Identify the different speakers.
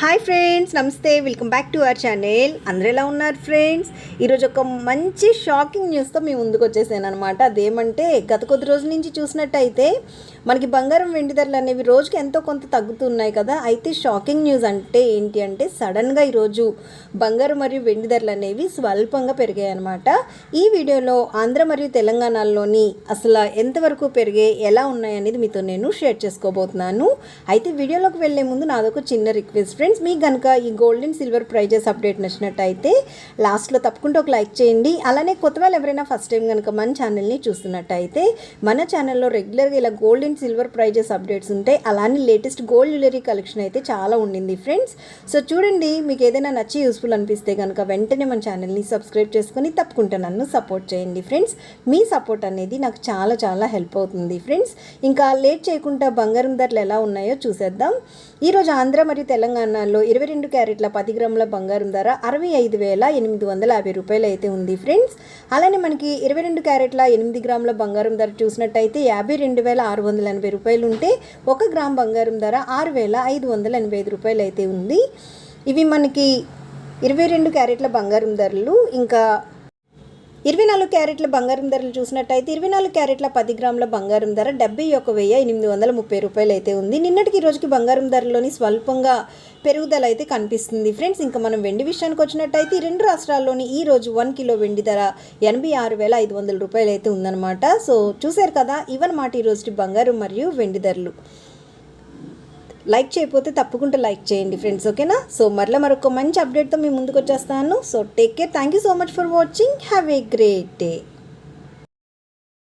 Speaker 1: Hi friends నమస్తే. Welcome back to our channel. అందరూ ఎలా ఉన్నారు ఫ్రెండ్స్? ఈరోజు ఒక మంచి షాకింగ్ న్యూస్తో మీ ముందుకు వచ్చేసాను అనమాట అదేమంటే గత కొద్ది రోజుల నుంచి చూసినట్టయితే మనకి బంగారం వెండి ధరలు అనేవి రోజుకి ఎంతో కొంత తగ్గుతున్నాయి కదా. అయితే షాకింగ్ న్యూస్ అంటే ఏంటి అంటే సడన్గా ఈరోజు బంగారం మరియు వెండి ధరలు అనేవి స్వల్పంగా పెరిగాయి అనమాట ఈ వీడియోలో ఆంధ్ర మరియు తెలంగాణలోని అసలు ఎంతవరకు పెరిగాయి ఎలా ఉన్నాయి అనేది మీతో నేను షేర్ చేసుకోబోతున్నాను. అయితే వీడియోలోకి వెళ్ళే ముందు నాదొక చిన్న రిక్వెస్ట్ ఫ్రెండ్స్ మీకు కనుక ఈ gold and silver prizes update నచ్చినట్టయితే లాస్ట్లో తప్పకుండా ఒక లైక్ చేయండి. అలానే కొత్త వాళ్ళు ఎవరైనా ఫస్ట్ టైం కనుక మన ఛానల్ని చూస్తున్నట్టయితే మన ఛానల్లో రెగ్యులర్గా ఇలా gold and silver prizes updates ఉంటాయి అలానే లేటెస్ట్ గోల్డ్ జ్యువెలరీ కలెక్షన్ అయితే చాలా ఉండింది ఫ్రెండ్స్ సో చూడండి మీకు ఏదైనా నచ్చి యూస్ఫుల్ అనిపిస్తే కనుక వెంటనే మన ఛానల్ని సబ్స్క్రైబ్ చేసుకొని తప్పకుండా నన్ను సపోర్ట్ చేయండి ఫ్రెండ్స్ మీ సపోర్ట్ అనేది నాకు చాలా చాలా హెల్ప్ అవుతుంది ఫ్రెండ్స్ ఇంకా లేట్ చేయకుండా బంగారం ధరలు ఎలా ఉన్నాయో చూసేద్దాం. ఈరోజు ఆంధ్ర మరియు తెలంగాణలో ఇరవై రెండు క్యారెట్ల పది గ్రాముల బంగారం ధర అరవై ఐదు వేల ఎనిమిది వందల యాభై రూపాయలు అయితే ఉంది ఫ్రెండ్స్. అలానే మనకి ఇరవై రెండు క్యారెట్ల ఎనిమిది గ్రాముల బంగారం ధర చూసినట్టయితే యాభై రెండు వేల ఆరు వందల ఎనభై రూపాయలు ఉంటే ఒక గ్రామ్ బంగారం ధర ఆరు వేల ఐదు వందల ఎనభై ఐదు రూపాయలు అయితే ఉంది. ఇవి మనకి ఇరవై రెండు క్యారెట్ల బంగారం ధరలు. ఇంకా ఇరవై నాలుగు క్యారెట్ల బంగారం ధరలు చూసినట్టయితే ఇరవై నాలుగు క్యారెట్ల పది గ్రాముల బంగారం ధర డెబ్బై ఒక వెయ్యి ఎనిమిది వందల ముప్పై రూపాయలు అయితే ఉంది. నిన్నటికి రోజుకి బంగారం ధరలోని స్వల్పంగా పెరుగుదల అయితే కనిపిస్తుంది. ఫ్రెండ్స్ ఇంకా మనం వెండి విషయానికి వచ్చినట్టయితే రెండు రాష్ట్రాల్లోని ఈ రోజు వన్ కిలో వెండి ధర ఎనభై ఆరు వేల ఐదు వందల రూపాయలు అయితే ఉందన్నమాట. సో చూశారు కదా ఇవన్నమాట ఈ రోజుకి బంగారం మరియు వెండి ధరలు. లైక్ చేయకపోతే తప్పకుండా లైక్ చేయండి ఫ్రెండ్స్ ఓకేనా? సో మరలా మరొక మంచి అప్డేట్తో మీ ముందుకు వచ్చేస్తాను so take care thank you so much for watching have a great day